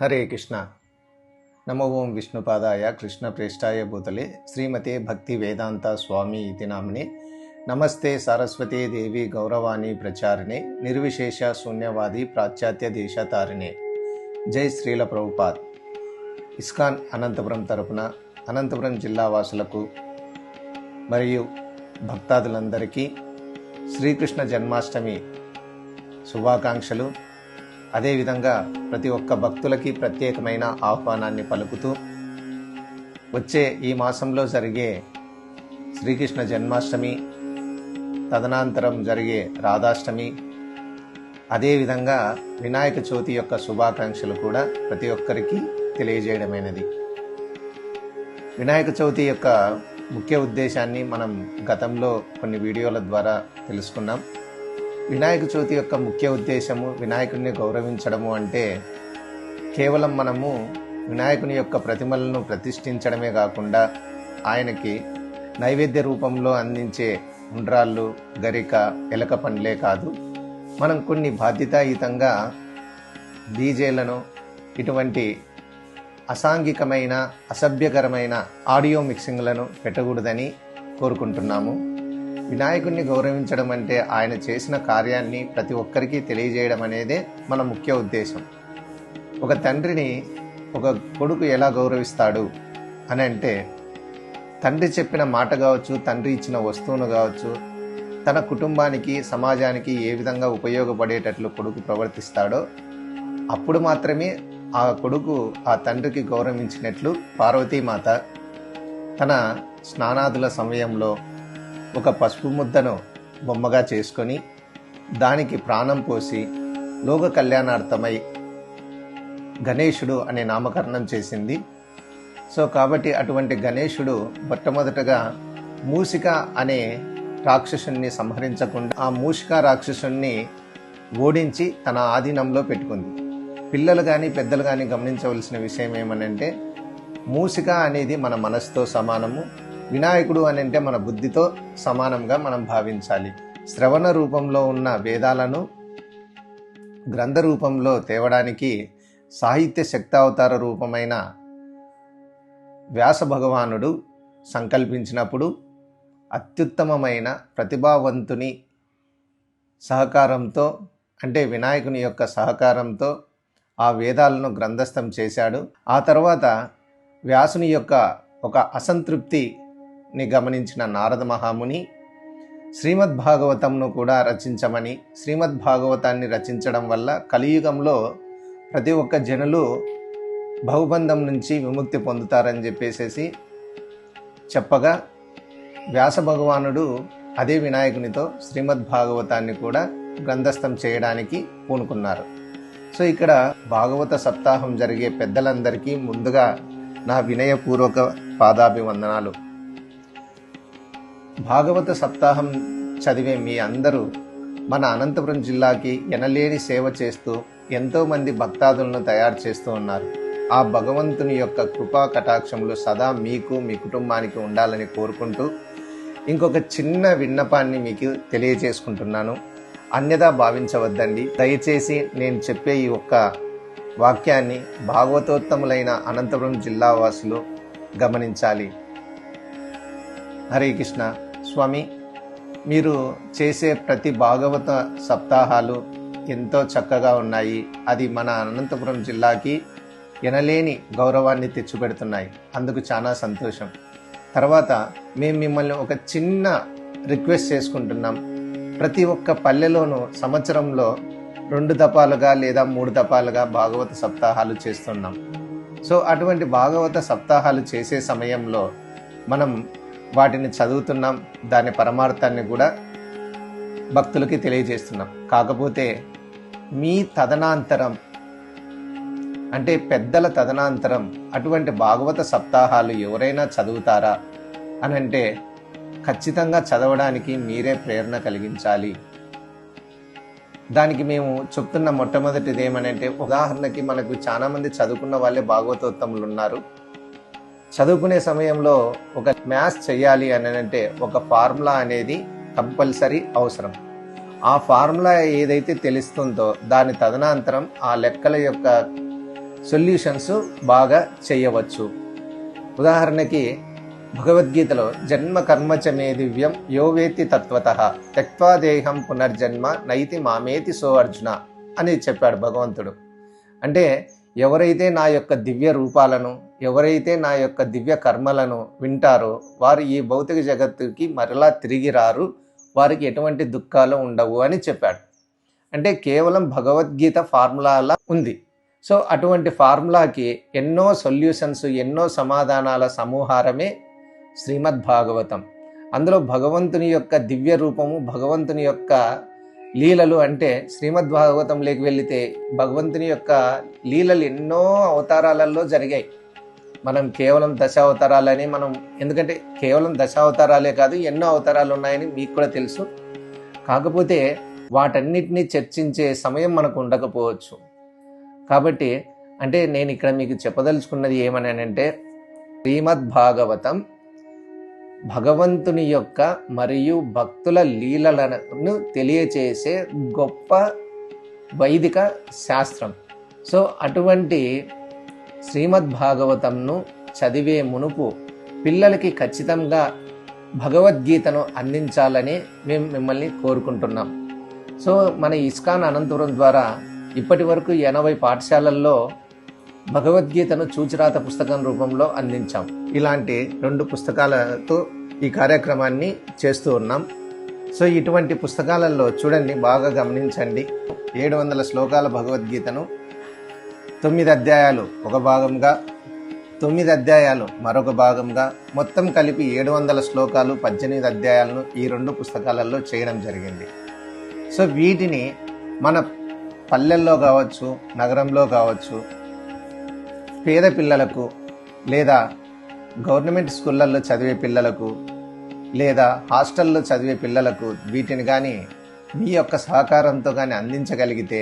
హరే కృష్ణ. నమో ఓం విష్ణుపాదాయ కృష్ణప్రేష్టాయ భూతలే శ్రీమతే భక్తి వేదాంత స్వామి ఇది నామిని. నమస్తే సరస్వతీ దేవి గౌరవాణి ప్రచారిణి. నిర్విశేష శూన్యవాది పాశ్చాత్య దేశతారిణి. జై శ్రీల ప్రభుపాద్. ఇస్కాన్ అనంతపురం తరపున అనంతపురం జిల్లా వాసులకు మరియు భక్తాదులందరికీ శ్రీకృష్ణ జన్మాష్టమి శుభాకాంక్షలు. అదేవిధంగా ప్రతి ఒక్క భక్తులకి ప్రత్యేకమైన ఆహ్వానాన్ని పలుకుతూ వచ్చే ఈ మాసంలో జరిగే శ్రీకృష్ణ జన్మాష్టమి తదనంతరం జరిగే రాధాష్టమి అదేవిధంగా వినాయక చవితి యొక్క శుభాకాంక్షలు కూడా ప్రతి ఒక్కరికి తెలియజేయడమైనది. వినాయక చవితి యొక్క ముఖ్య ఉద్దేశాన్ని మనం గతంలో కొన్ని వీడియోల ద్వారా తెలుసుకున్నాం. వినాయక చవితి యొక్క ముఖ్య ఉద్దేశము వినాయకుడిని గౌరవించడము అంటే కేవలం మనము వినాయకుని యొక్క ప్రతిమలను ప్రతిష్ఠించడమే కాకుండా ఆయనకి నైవేద్య రూపంలో అందించే ఉండ్రాళ్ళు గరిక ఎలక పండ్లే కాదు. మనం కొన్ని బాధ్యతాయుతంగా డీజేలను ఇటువంటి అసాంఘికమైన అసభ్యకరమైన ఆడియో మిక్సింగ్లను పెట్టకూడదని కోరుకుంటున్నాము. వినాయకుడిని గౌరవించడం అంటే ఆయన చేసిన కార్యాన్ని ప్రతి ఒక్కరికి తెలియజేయడం అనేదే మన ముఖ్య ఉద్దేశం. ఒక తండ్రిని ఒక కొడుకు ఎలా గౌరవిస్తాడు అని అంటే తండ్రి చెప్పిన మాట కావచ్చు తండ్రి ఇచ్చిన వస్తువును కావచ్చు తన కుటుంబానికి సమాజానికి ఏ విధంగా ఉపయోగపడేటట్లు కొడుకు ప్రవర్తిస్తాడో అప్పుడు మాత్రమే ఆ కొడుకు ఆ తండ్రికి గౌరవించినట్లు పార్వతీమాత తన స్నానాదుల సమయంలో ఒక పసుపు ముద్దను బొమ్మగా చేసుకొని దానికి ప్రాణం పోసి లోక కళ్యాణార్థమై గణేశుడు అనే నామకరణం చేసింది. సో కాబట్టి అటువంటి గణేశుడు మొట్టమొదటగా మూసిక అనే రాక్షసుణ్ణి సంహరించకుండా ఆ మూషిక రాక్షసుణ్ణి ఓడించి తన ఆధీనంలో పెట్టుకుంది. పిల్లలు కానీ పెద్దలు కానీ గమనించవలసిన విషయం ఏమనంటే మూసిక అనేది మన మనసుతో సమానము. వినాయకుడు అని అంటే మన బుద్ధితో సమానంగా మనం భావించాలి. శ్రవణ రూపంలో ఉన్న వేదాలను గ్రంథ రూపంలో తేవడానికి సాహిత్య శక్తావతార రూపమైన వ్యాస భగవానుడు సంకల్పించినప్పుడు అత్యుత్తమమైన ప్రతిభావంతుని సహకారంతో అంటే వినాయకుని యొక్క సహకారంతో ఆ వేదాలను గ్రంథస్థం చేశాడు. ఆ తర్వాత వ్యాసుని యొక్క ఒక అసంతృప్తి ని గమనించిన నారద మహాముని శ్రీమద్ భాగవతంను కూడా రచించమని శ్రీమద్ భాగవతాన్ని రచించడం వల్ల కలియుగంలో ప్రతి ఒక్క జనులు బహుబంధం నుంచి విముక్తి పొందుతారని చెప్పేసేసి చెప్పగా వ్యాస భగవానుడు అదే వినాయకునితో శ్రీమద్ భాగవతాన్ని కూడా గ్రంథస్థం చేయడానికి పూనుకున్నారు. సో ఇక్కడ భాగవత సప్తాహం జరిగే పెద్దలందరికీ ముందుగా నా వినయపూర్వక పాదాభివందనాలు. భాగవత సప్తాహం చదివే మీ అందరూ మన అనంతపురం జిల్లాకి ఎనలేని సేవ చేస్తూ ఎంతోమంది భక్తాదులను తయారు చేస్తూ ఉన్నారు. ఆ భగవంతుని యొక్క కృపా కటాక్షములు సదా మీకు మీ కుటుంబానికి ఉండాలని కోరుకుంటూ ఇంకొక చిన్న విన్నపాన్ని మీకు తెలియజేసుకుంటున్నాను. అన్యదా భావించవద్దండి. దయచేసి నేను చెప్పే ఈ ఒక్క వాక్యాన్ని భాగవతోత్తములైన అనంతపురం జిల్లా వాసులు గమనించాలి. హరే కృష్ణ. స్వామి మీరు చేసే ప్రతి భాగవత సప్తాహాలు ఎంతో చక్కగా ఉన్నాయి. అది మన అనంతపురం జిల్లాకి ఎనలేని గౌరవాన్ని తెచ్చిపెడుతున్నాయి. అందుకు చాలా సంతోషం. తర్వాత మేము మిమ్మల్ని ఒక చిన్న రిక్వెస్ట్ చేసుకుంటున్నాం. ప్రతి ఒక్క పల్లెలోనూ సంవత్సరంలో రెండు దపాలుగా లేదా మూడు దపాలుగా భాగవత సప్తాహాలు చేస్తున్నాం. సో అటువంటి భాగవత సప్తాహాలు చేసే సమయంలో మనం వాటిని చదువుతున్నాం దాని పరమార్థాన్ని కూడా భక్తులకి తెలియజేస్తున్నాం. కాకపోతే మీ తదనాంతరం అంటే పెద్దల తదనాంతరం అటువంటి భాగవత సప్తాహాలు ఎవరైనా చదువుతారా అని అంటే ఖచ్చితంగా చదవడానికి మీరే ప్రేరణ కలిగించాలి. దానికి మేము చెప్తున్న మొట్టమొదటిది ఏమనంటే ఉదాహరణకి మనకు చాలామంది చదువుకున్న వాళ్ళే భాగవతోత్తములు ఉన్నారు. చదువుకునే సమయంలో ఒక మ్యాథ్స్ చేయాలి అని అంటే ఒక ఫార్ములా అనేది కంపల్సరీ అవసరం. ఆ ఫార్ములా ఏదైతే తెలుస్తుందో దాని తదనంతరం ఆ లెక్కల యొక్క సొల్యూషన్స్ బాగా చేయవచ్చు ఉదాహరణకి భగవద్గీతలో జన్మ కర్మచమే దివ్యం యోవేతి తత్వత త్యక్వా దేహం పునర్జన్మ నైతి మామేతి సో అర్జున అని చెప్పాడు భగవంతుడు. అంటే ఎవరైతే నా యొక్క దివ్య రూపాలను ఎవరైతే నా యొక్క దివ్య కర్మలను వింటారో వారు ఈ భౌతిక జగత్తుకి మరలా తిరిగి రారు వారికి ఎటువంటి దుఃఖాలు ఉండవు అని చెప్పాడు. అంటే కేవలం భగవద్గీత ఫార్ములాలా ఉంది. సో అటువంటి ఫార్ములాకి ఎన్నో సొల్యూషన్స్ ఎన్నో సమాధానాల సమూహారమే శ్రీమద్భాగవతం. అందులో భగవంతుని యొక్క దివ్య రూపము భగవంతుని యొక్క లీలలు అంటే శ్రీమద్ భాగవతంలోకి వెళితే భగవంతుని యొక్క లీలలు ఎన్నో అవతారాలలో జరిగాయి. మనం కేవలం దశావతారాలని మనం ఎందుకంటే కేవలం దశావతారాలే కాదు ఎన్నో అవతారాలు ఉన్నాయని మీకు కూడా తెలుసు. కాకపోతే వాటన్నిటినీ చర్చించే సమయం మనకు ఉండకపోవచ్చు. కాబట్టి అంటే నేను ఇక్కడ మీకు చెప్పదలుచుకున్నది ఏమని అంటే శ్రీమద్ భాగవతం భగవంతుని యొక్క మరియు భక్తుల లీలలను తెలియచేసే గొప్ప వైదిక శాస్త్రం. సో అటువంటి శ్రీమద్ భాగవతంను చదివే మునుపు పిల్లలకి ఖచ్చితంగా భగవద్గీతను అందించాలని మేము మిమ్మల్ని కోరుకుంటున్నాం. సో మన ఇస్కాన్ అనంతపురం ద్వారా ఇప్పటి వరకు ఎనభై పాఠశాలల్లో భగవద్గీతను చూచిరాత పుస్తకం రూపంలో అందించాం. ఇలాంటి రెండు పుస్తకాలతో ఈ కార్యక్రమాన్ని చేస్తూ ఉన్నాం. సో ఇటువంటి పుస్తకాలలో చూడండి బాగా గమనించండి. ఏడు వందల శ్లోకాల భగవద్గీతను తొమ్మిది అధ్యాయాలు ఒక భాగంగా తొమ్మిది అధ్యాయాలు మరొక భాగంగా మొత్తం కలిపి ఏడు వందల శ్లోకాలు పద్దెనిమిది అధ్యాయాలను ఈ రెండు పుస్తకాలలో చేయడం జరిగింది. సో వీటిని మన పల్లెల్లో కావచ్చు నగరంలో కావచ్చు పేద పిల్లలకు లేదా గవర్నమెంట్ స్కూళ్ళల్లో చదివే పిల్లలకు లేదా హాస్టల్లో చదివే పిల్లలకు వీటిని కానీ మీ యొక్క సహకారంతో కానీ అందించగలిగితే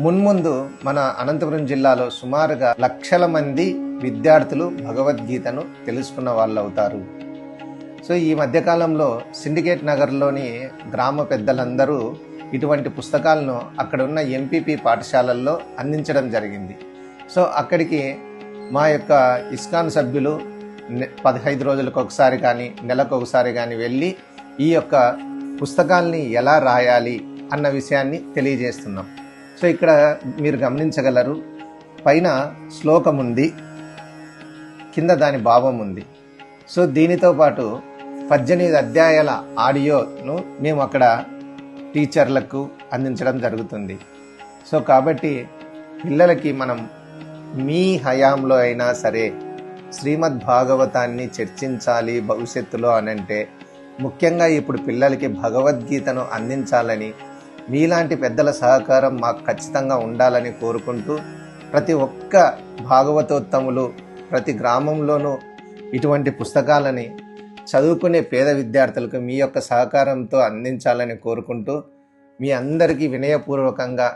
మున్ముందు మన అనంతపురం జిల్లాలో సుమారుగా లక్షల మంది విద్యార్థులు భగవద్గీతను తెలుసుకున్న వాళ్ళు అవుతారు. సో ఈ మధ్యకాలంలో సిండికేట్ నగర్లోని గ్రామ పెద్దలందరూ ఇటువంటి పుస్తకాలను అక్కడ ఉన్న ఎంపీపీ పాఠశాలల్లో అందించడం జరిగింది. సో అక్కడికి మా యొక్క ఇస్కాన్ సభ్యులు పదహైదు రోజులకు ఒకసారి కానీ నెలకు ఒకసారి కానీ వెళ్ళి ఈ యొక్క పుస్తకాల్ని ఎలా రాయాలి అన్న విషయాన్ని తెలియజేస్తున్నాం. సో ఇక్కడ మీరు గమనించగలరు పైన శ్లోకం ఉంది కింద దాని భావం ఉంది. సో దీనితో పాటు పద్దెనిమిది అధ్యాయాల ఆడియోను మేము అక్కడ టీచర్లకు అందించడం జరుగుతుంది. సో కాబట్టి పిల్లలకి మనం మీ హయాంలో అయినా సరే శ్రీమద్ భాగవతాన్ని చర్చించాలి భవిష్యత్తులో అనంటే ముఖ్యంగా ఇప్పుడు పిల్లలకి భగవద్గీతను అందించాలని మీలాంటి పెద్దల సహకారం మాకు ఖచ్చితంగా ఉండాలని కోరుకుంటూ ప్రతి ఒక్క భాగవతోత్తములు ప్రతి గ్రామంలోనూ ఇటువంటి పుస్తకాలని చదువుకునే పేద విద్యార్థులకు మీ యొక్క సహకారంతో అందించాలని కోరుకుంటూ మీ అందరికీ వినయపూర్వకంగా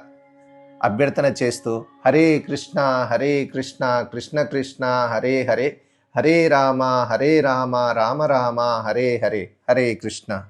అభ్యర్థన చేస్తూ హరే కృష్ణ హరే కృష్ణ కృష్ణ కృష్ణ హరే హరే హరే రామ హరే రామ రామ రామ హరే హరే హరే కృష్ణ.